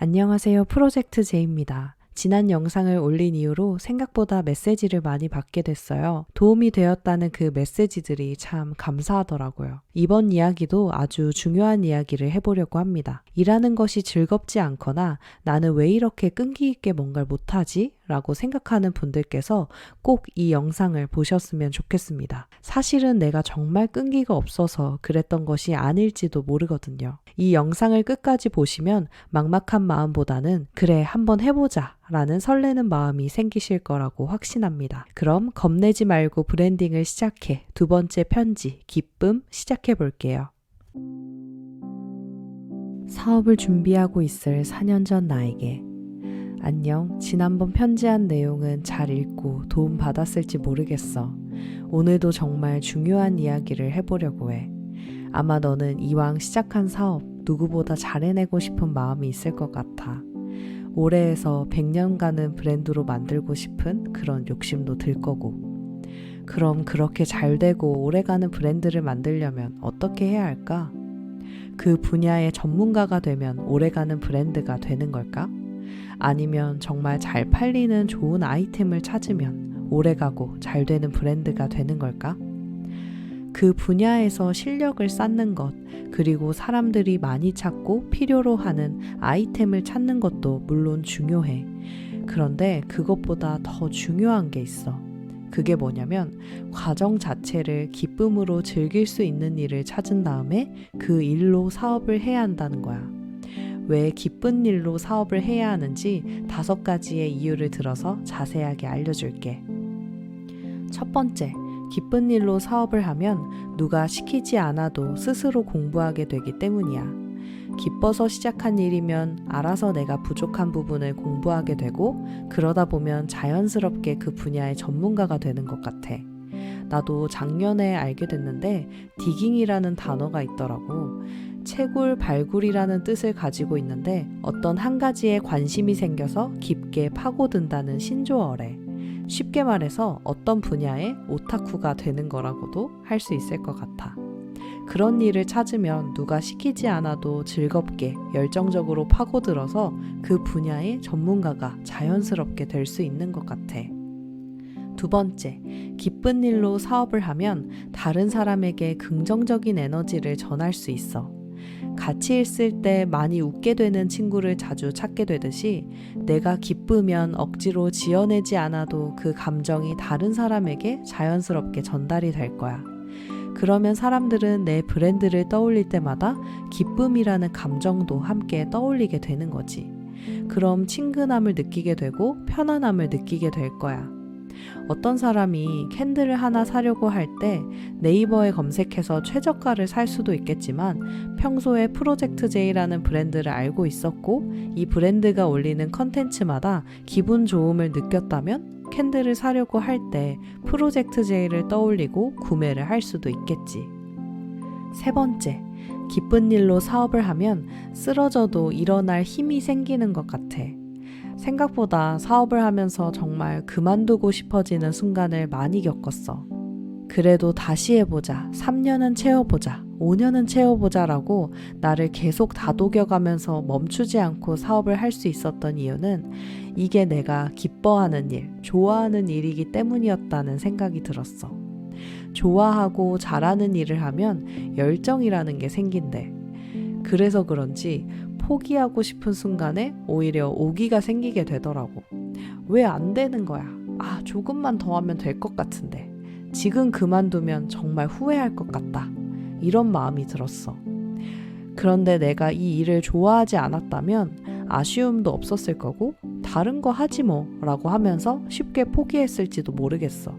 안녕하세요. 프로젝트 제입니다. 지난 영상을 올린 이후로 생각보다 메시지를 많이 받게 됐어요. 도움이 되었다는 그 메시지들이 참 감사하더라고요. 이번 이야기도 아주 중요한 이야기를 해보려고 합니다. 일하는 것이 즐겁지 않거나 나는 왜 이렇게 끈기 있게 뭔가를 못하지? 라고 생각하는 분들께서 꼭 이 영상을 보셨으면 좋겠습니다. 사실은 내가 정말 끈기가 없어서 그랬던 것이 아닐지도 모르거든요. 이 영상을 끝까지 보시면 막막한 마음보다는 그래, 한번 해보자. 라는 설레는 마음이 생기실 거라고 확신합니다. 그럼 겁내지 말고 브랜딩을 시작해 두 번째 편지, 기쁨 시작해 볼게요. 사업을 준비하고 있을 4년 전 나에게 안녕. 지난번 편지한 내용은 잘 읽고 도움 받았을지 모르겠어. 오늘도 정말 중요한 이야기를 해보려고 해. 아마 너는 이왕 시작한 사업 누구보다 잘 해내고 싶은 마음이 있을 것 같아. 올해에서 100년 가는 브랜드로 만들고 싶은 그런 욕심도 들 거고. 그럼 그렇게 잘 되고 오래 가는 브랜드를 만들려면 어떻게 해야 할까? 그 분야의 전문가가 되면 오래 가는 브랜드가 되는 걸까? 아니면 정말 잘 팔리는 좋은 아이템을 찾으면 오래 가고 잘 되는 브랜드가 되는 걸까? 그 분야에서 실력을 쌓는 것, 그리고 사람들이 많이 찾고 필요로 하는 아이템을 찾는 것도 물론 중요해. 그런데 그것보다 더 중요한 게 있어. 그게 뭐냐면 과정 자체를 기쁨으로 즐길 수 있는 일을 찾은 다음에 그 일로 사업을 해야 한다는 거야. 왜 기쁜 일로 사업을 해야 하는지 다섯 가지의 이유를 들어서 자세하게 알려줄게. 첫 번째, 기쁜 일로 사업을 하면 누가 시키지 않아도 스스로 공부하게 되기 때문이야. 기뻐서 시작한 일이면 알아서 내가 부족한 부분을 공부하게 되고 그러다 보면 자연스럽게 그 분야의 전문가가 되는 것 같아. 나도 작년에 알게 됐는데 디깅이라는 단어가 있더라고. 채굴 발굴이라는 뜻을 가지고 있는데 어떤 한 가지에 관심이 생겨서 깊게 파고든다는 신조어래. 쉽게 말해서 어떤 분야의 오타쿠가 되는 거라고도 할 수 있을 것 같아. 그런 일을 찾으면 누가 시키지 않아도 즐겁게 열정적으로 파고들어서 그 분야의 전문가가 자연스럽게 될 수 있는 것 같아. 두 번째, 기쁜 일로 사업을 하면 다른 사람에게 긍정적인 에너지를 전할 수 있어. 같이 있을 때 많이 웃게 되는 친구를 자주 찾게 되듯이 내가 기쁘면 억지로 지어내지 않아도 그 감정이 다른 사람에게 자연스럽게 전달이 될 거야. 그러면 사람들은 내 브랜드를 떠올릴 때마다 기쁨이라는 감정도 함께 떠올리게 되는 거지. 그럼 친근함을 느끼게 되고 편안함을 느끼게 될 거야. 어떤 사람이 캔들을 하나 사려고 할 때 네이버에 검색해서 최저가를 살 수도 있겠지만 평소에 프로젝트 J라는 브랜드를 알고 있었고 이 브랜드가 올리는 컨텐츠마다 기분 좋음을 느꼈다면 캔들을 사려고 할 때 프로젝트 J를 떠올리고 구매를 할 수도 있겠지. 세 번째, 기쁜 일로 사업을 하면 쓰러져도 일어날 힘이 생기는 것 같아. 생각보다 사업을 하면서 정말 그만두고 싶어지는 순간을 많이 겪었어. 그래도 다시 해보자. 3년은 채워보자. 5년은 채워보자라고 나를 계속 다독여가면서 멈추지 않고 사업을 할 수 있었던 이유는 이게 내가 기뻐하는 일, 좋아하는 일이기 때문이었다는 생각이 들었어. 좋아하고 잘하는 일을 하면 열정이라는 게 생긴대. 그래서 그런지 포기하고 싶은 순간에 오히려 오기가 생기게 되더라고. 왜 안 되는 거야? 아, 조금만 더 하면 될 것 같은데. 지금 그만두면 정말 후회할 것 같다. 이런 마음이 들었어. 그런데 내가 이 일을 좋아하지 않았다면 아쉬움도 없었을 거고, 다른 거 하지 뭐, 라고 하면서 쉽게 포기했을지도 모르겠어.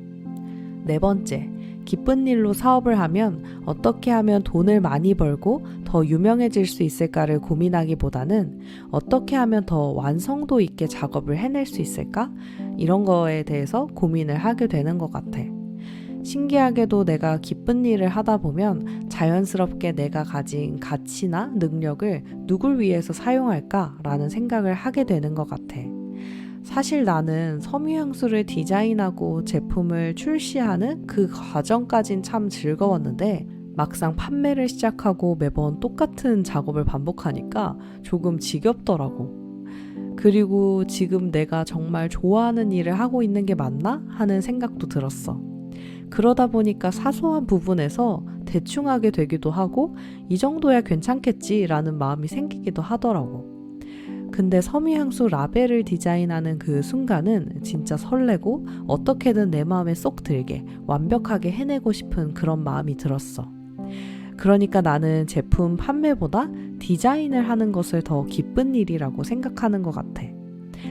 네 번째, 기쁜 일로 사업을 하면 어떻게 하면 돈을 많이 벌고 더 유명해질 수 있을까를 고민하기보다는 어떻게 하면 더 완성도 있게 작업을 해낼 수 있을까? 이런 거에 대해서 고민을 하게 되는 것 같아. 신기하게도 내가 기쁜 일을 하다 보면 자연스럽게 내가 가진 가치나 능력을 누굴 위해서 사용할까라는 생각을 하게 되는 것 같아. 사실 나는 섬유향수를 디자인하고 제품을 출시하는 그 과정까진 참 즐거웠는데 막상 판매를 시작하고 매번 똑같은 작업을 반복하니까 조금 지겹더라고. 그리고 지금 내가 정말 좋아하는 일을 하고 있는 게 맞나? 하는 생각도 들었어. 그러다 보니까 사소한 부분에서 대충 하게 되기도 하고, 이 정도야 괜찮겠지라는 마음이 생기기도 하더라고. 근데 섬유향수 라벨을 디자인하는 그 순간은 진짜 설레고 어떻게든 내 마음에 쏙 들게 완벽하게 해내고 싶은 그런 마음이 들었어. 그러니까 나는 제품 판매보다 디자인을 하는 것을 더 기쁜 일이라고 생각하는 것 같아.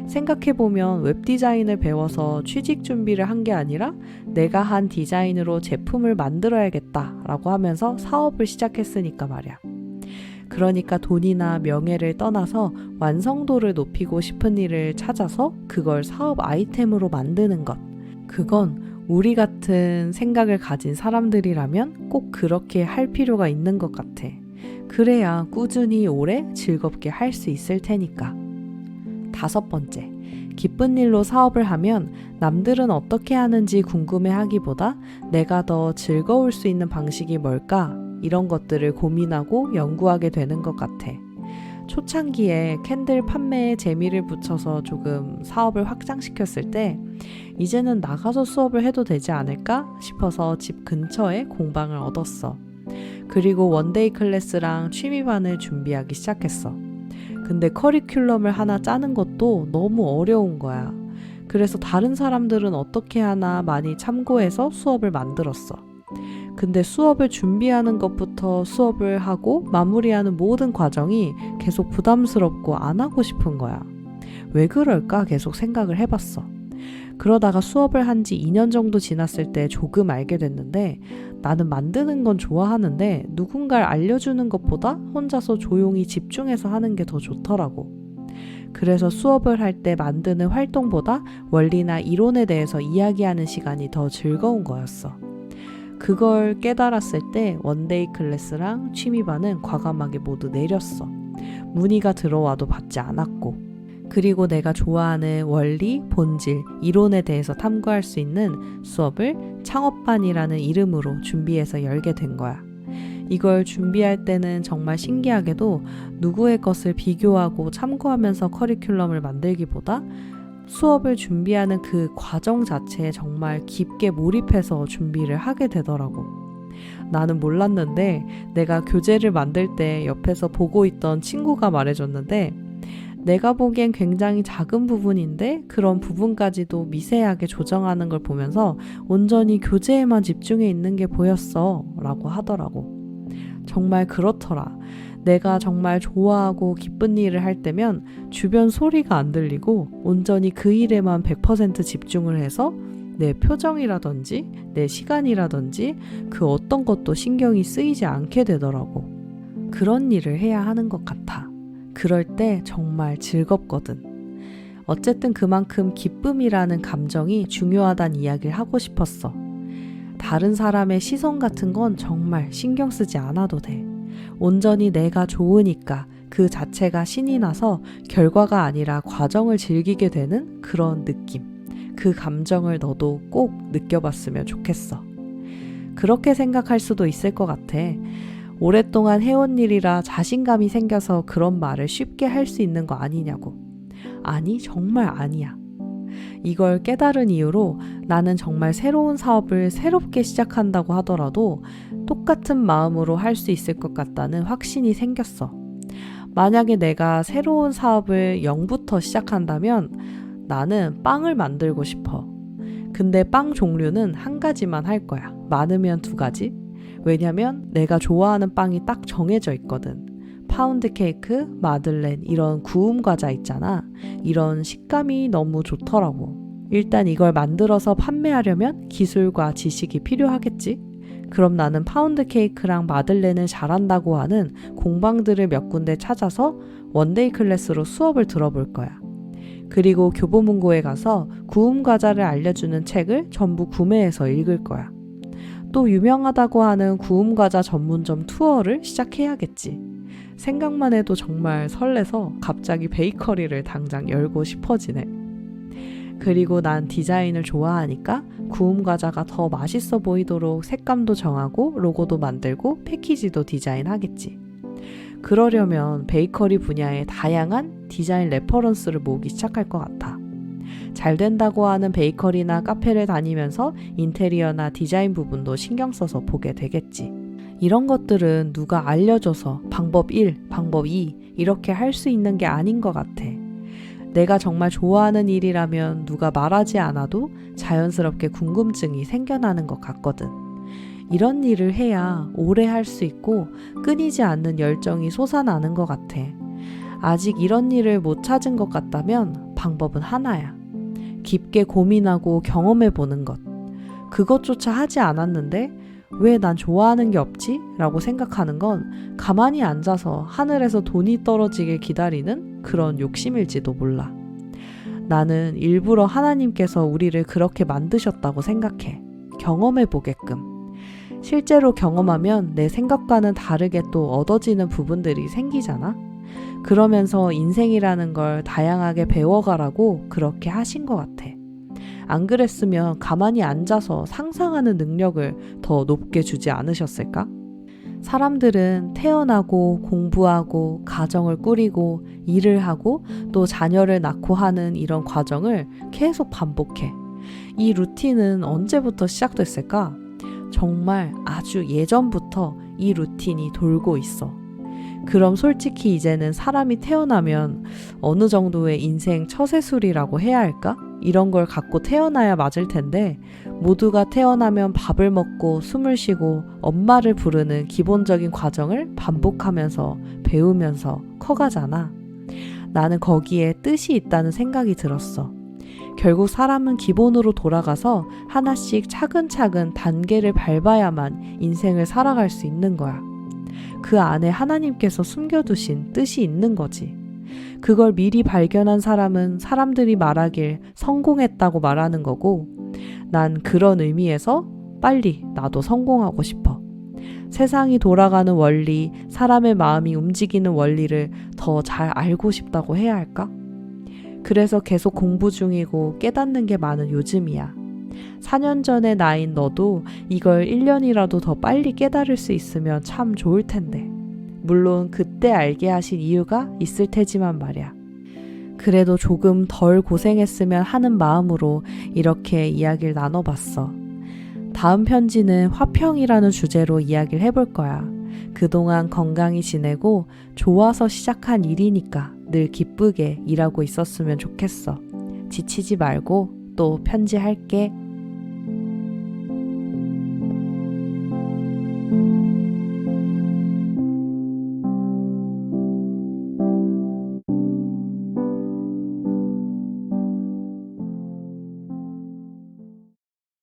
생각해보면 웹 디자인을 배워서 취직 준비를 한 게 아니라 내가 한 디자인으로 제품을 만들어야겠다 라고 하면서 사업을 시작했으니까 말이야. 그러니까 돈이나 명예를 떠나서 완성도를 높이고 싶은 일을 찾아서 그걸 사업 아이템으로 만드는 것. 그건 우리 같은 생각을 가진 사람들이라면 꼭 그렇게 할 필요가 있는 것 같아. 그래야 꾸준히 오래 즐겁게 할 수 있을 테니까. 다섯 번째. 기쁜 일로 사업을 하면 남들은 어떻게 하는지 궁금해 하기보다 내가 더 즐거울 수 있는 방식이 뭘까? 이런 것들을 고민하고 연구하게 되는 것 같아. 초창기에 캔들 판매에 재미를 붙여서 조금 사업을 확장시켰을 때 이제는 나가서 수업을 해도 되지 않을까 싶어서 집 근처에 공방을 얻었어. 그리고 원데이 클래스랑 취미반을 준비하기 시작했어. 근데 커리큘럼을 하나 짜는 것도 너무 어려운 거야. 그래서 다른 사람들은 어떻게 하나 많이 참고해서 수업을 만들었어. 근데 수업을 준비하는 것부터 수업을 하고 마무리하는 모든 과정이 계속 부담스럽고 안 하고 싶은 거야. 왜 그럴까 계속 생각을 해봤어. 그러다가 수업을 한 지 2년 정도 지났을 때 조금 알게 됐는데 나는 만드는 건 좋아하는데 누군가를 알려주는 것보다 혼자서 조용히 집중해서 하는 게 더 좋더라고. 그래서 수업을 할 때 만드는 활동보다 원리나 이론에 대해서 이야기하는 시간이 더 즐거운 거였어. 그걸 깨달았을 때 원데이 클래스랑 취미반은 과감하게 모두 내렸어. 문의가 들어와도 받지 않았고. 그리고 내가 좋아하는 원리, 본질, 이론에 대해서 탐구할 수 있는 수업을 창업반이라는 이름으로 준비해서 열게 된 거야. 이걸 준비할 때는 정말 신기하게도 누구의 것을 비교하고 참고하면서 커리큘럼을 만들기보다 수업을 준비하는 그 과정 자체에 정말 깊게 몰입해서 준비를 하게 되더라고. 나는 몰랐는데 내가 교재를 만들 때 옆에서 보고 있던 친구가 말해줬는데 내가 보기엔 굉장히 작은 부분인데 그런 부분까지도 미세하게 조정하는 걸 보면서 온전히 교재에만 집중해 있는 게 보였어 라고 하더라고. 정말 그렇더라. 내가 정말 좋아하고 기쁜 일을 할 때면 주변 소리가 안 들리고 온전히 그 일에만 100% 집중을 해서 내 표정이라든지 내 시간이라든지 그 어떤 것도 신경이 쓰이지 않게 되더라고. 그런 일을 해야 하는 것 같아. 그럴 때 정말 즐겁거든. 어쨌든 그만큼 기쁨이라는 감정이 중요하다는 이야기를 하고 싶었어. 다른 사람의 시선 같은 건 정말 신경 쓰지 않아도 돼. 온전히 내가 좋으니까 그 자체가 신이 나서 결과가 아니라 과정을 즐기게 되는 그런 느낌. 그 감정을 너도 꼭 느껴봤으면 좋겠어. 그렇게 생각할 수도 있을 것 같아. 오랫동안 해온 일이라 자신감이 생겨서 그런 말을 쉽게 할 수 있는 거 아니냐고. 아니, 정말 아니야. 이걸 깨달은 이유로 나는 정말 새로운 사업을 새롭게 시작한다고 하더라도 똑같은 마음으로 할 수 있을 것 같다는 확신이 생겼어. 만약에 내가 새로운 사업을 0부터 시작한다면 나는 빵을 만들고 싶어. 근데 빵 종류는 한 가지만 할 거야. 많으면 두 가지. 왜냐면 내가 좋아하는 빵이 딱 정해져 있거든. 파운드 케이크, 마들렌, 이런 구움 과자 있잖아. 이런 식감이 너무 좋더라고. 일단 이걸 만들어서 판매하려면 기술과 지식이 필요하겠지? 그럼 나는 파운드 케이크랑 마들렌을 잘한다고 하는 공방들을 몇 군데 찾아서 원데이 클래스로 수업을 들어볼 거야. 그리고 교보문고에 가서 구움 과자를 알려주는 책을 전부 구매해서 읽을 거야. 또 유명하다고 하는 구움 과자 전문점 투어를 시작해야겠지. 생각만 해도 정말 설레서 갑자기 베이커리를 당장 열고 싶어지네. 그리고 난 디자인을 좋아하니까 구움 과자가 더 맛있어 보이도록 색감도 정하고 로고도 만들고 패키지도 디자인하겠지. 그러려면 베이커리 분야의 다양한 디자인 레퍼런스를 모으기 시작할 것 같아. 잘 된다고 하는 베이커리나 카페를 다니면서 인테리어나 디자인 부분도 신경 써서 보게 되겠지. 이런 것들은 누가 알려줘서 방법 1, 방법 2 이렇게 할 수 있는 게 아닌 것 같아. 내가 정말 좋아하는 일이라면 누가 말하지 않아도 자연스럽게 궁금증이 생겨나는 것 같거든. 이런 일을 해야 오래 할 수 있고 끊이지 않는 열정이 솟아나는 것 같아. 아직 이런 일을 못 찾은 것 같다면 방법은 하나야. 깊게 고민하고 경험해 보는 것. 그것조차 하지 않았는데 왜 난 좋아하는 게 없지? 라고 생각하는 건 가만히 앉아서 하늘에서 돈이 떨어지길 기다리는 그런 욕심일지도 몰라. 나는 일부러 하나님께서 우리를 그렇게 만드셨다고 생각해. 경험해 보게끔. 실제로 경험하면 내 생각과는 다르게 또 얻어지는 부분들이 생기잖아? 그러면서 인생이라는 걸 다양하게 배워가라고 그렇게 하신 것 같아. 안 그랬으면 가만히 앉아서 상상하는 능력을 더 높게 주지 않으셨을까? 사람들은 태어나고 공부하고 가정을 꾸리고 일을 하고 또 자녀를 낳고 하는 이런 과정을 계속 반복해. 이 루틴은 언제부터 시작됐을까? 정말 아주 예전부터 이 루틴이 돌고 있어. 그럼 솔직히 이제는 사람이 태어나면 어느 정도의 인생 처세술이라고 해야 할까? 이런 걸 갖고 태어나야 맞을 텐데 모두가 태어나면 밥을 먹고 숨을 쉬고 엄마를 부르는 기본적인 과정을 반복하면서 배우면서 커가잖아. 나는 거기에 뜻이 있다는 생각이 들었어. 결국 사람은 기본으로 돌아가서 하나씩 차근차근 단계를 밟아야만 인생을 살아갈 수 있는 거야. 그 안에 하나님께서 숨겨두신 뜻이 있는 거지. 그걸 미리 발견한 사람은 사람들이 말하길 성공했다고 말하는 거고, 난 그런 의미에서 빨리 나도 성공하고 싶어. 세상이 돌아가는 원리, 사람의 마음이 움직이는 원리를 더 잘 알고 싶다고 해야 할까? 그래서 계속 공부 중이고 깨닫는 게 많은 요즘이야. 4년 전의 나인 너도 이걸 1년이라도 더 빨리 깨달을 수 있으면 참 좋을 텐데. 물론 그때 알게 하신 이유가 있을 테지만 말이야. 그래도 조금 덜 고생했으면 하는 마음으로 이렇게 이야기를 나눠봤어. 다음 편지는 화평이라는 주제로 이야기를 해볼 거야. 그동안 건강히 지내고 좋아서 시작한 일이니까 늘 기쁘게 일하고 있었으면 좋겠어. 지치지 말고 또 편지할게.